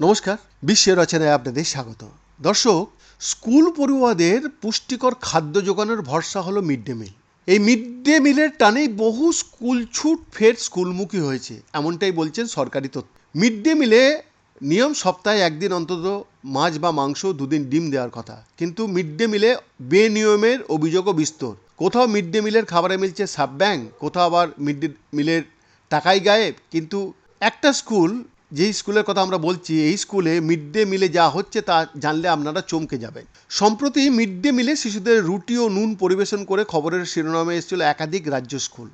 নমস্কার, বিশ্বের রচনায় আপনাদের স্বাগত। দর্শক, স্কুল পড়ুয়াদের পুষ্টিকর খাদ্য যোগানোর ভরসা হলো মিড ডে মিল। এই মিড ডে মিলের টানেই বহু স্কুল ছুট ফের স্কুলমুখী হয়েছে, এমনটাই বলছেন সরকারি তথ্য। মিড ডে মিলে নিয়ম সপ্তাহে একদিন অন্তত মাছ বা মাংস দুদিন ডিম দেওয়ার কথা। কিন্তু মিড ডে মিলে বেনিয়মের অভিযোগও বিস্তর। কোথাও মিড ডে মিলের খাবারে মিলছে সাব ব্যাং কোথাও আবার মিড ডে মিলের টাকাই গায়েব। কিন্তু একটা স্কুল যেই স্কুলের কথা আমরা বলছি, এই স্কুলে মিড ডে মিলে যা হচ্ছে তা জানলে আপনারা চমকে যাবেন। সম্প্রতি মিড ডে মিলে শিশুদের রুটি ও নুন পরিবেশন করে খবরের শিরোনামে এসেছিল একাধিক রাজ্য স্কুল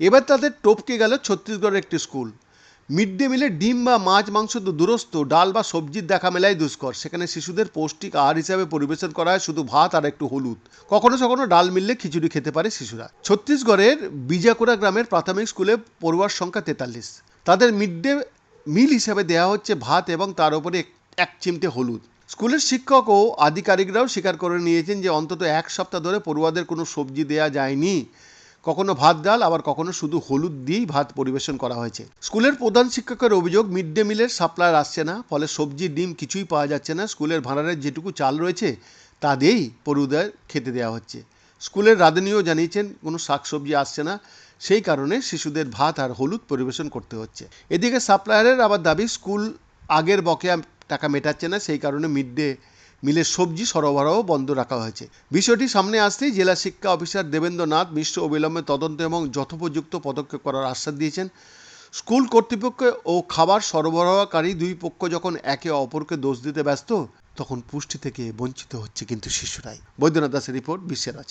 এবার তাদের টপকে গেল ছত্তিশগড়ের একটি স্কুল মিড ডে মিলে ডিম বা মাছ, মাংস তো দূরস্থ ডাল বা সবজির দেখা মেলাই দুষ্কর। সেখানে শিশুদের পৌষ্টিক আহার হিসাবে পরিবেশন করা হয় শুধু ভাত আর একটু হলুদ। কখনো কখনো ডাল মিললে খিচুড়ি খেতে পারে শিশুরা। ছত্তিশগড়ের বিজাকুড়া গ্রামের প্রাথমিক স্কুলে পড়ুয়ার সংখ্যা তেতাল্লিশ। তাদের মিড ডে মিল হিসাবে দেওয়া হচ্ছে ভাত এবং তার উপরে এক- চিমটে হলুদ। স্কুলের শিক্ষক ও আধিকারিকরাও স্বীকার করে নিয়েছেন যে অন্তত এক সপ্তাহ ধরে পড়ুয়াদের কোনো সবজি দেওয়া যায়নি। কখনো ভাত ডাল, আবার কখনো শুধু হলুদ দিয়েই ভাত পরিবেশন করা হয়েছে। স্কুলের প্রধান শিক্ষকের অভিযোগ মিড ডে মিলের সাপ্লাই আসছে না, ফলে সবজি, ডিম কিছুই পাওয়া যাচ্ছে না। স্কুলের ভাড়ারের যেটুকু চাল রয়েছে, তা দিয়েই পড়ুয়াদের খেতে দেওয়া হচ্ছে। স্কুলের রাঁধুনিও জানিয়েছেন, কোনো শাকসবজি আসছে না। সেই কারণে শিশুদের ভাত আর হলুদ পরিবেশন করতে হচ্ছে। এদিকে সাপ্লায়ারের আবার দাবি, স্কুল আগের বকেয়া টাকা মেটাচ্ছে না, সেই কারণে মিড ডে মিলের সবজি সরবরাহ বন্ধ রাখা হয়েছে। বিষয়টি সামনে আসতেই জেলা শিক্ষা অফিসার দেবেন্দ্রনাথ মিশ্র অবিলম্বে তদন্ত এবং যথোপযুক্ত পদক্ষেপ করার আশ্বাস দিয়েছেন। স্কুল কর্তৃপক্ষ ও খাবার সরবরাহকারী দুই পক্ষ যখন একে অপরকে দোষ দিতে ব্যস্ত, তখন পুষ্টি থেকে বঞ্চিত হচ্ছে কিন্তু শিশুরাই। বৈদ্যনাথ দাসের রিপোর্ট বিশ্বের আছেন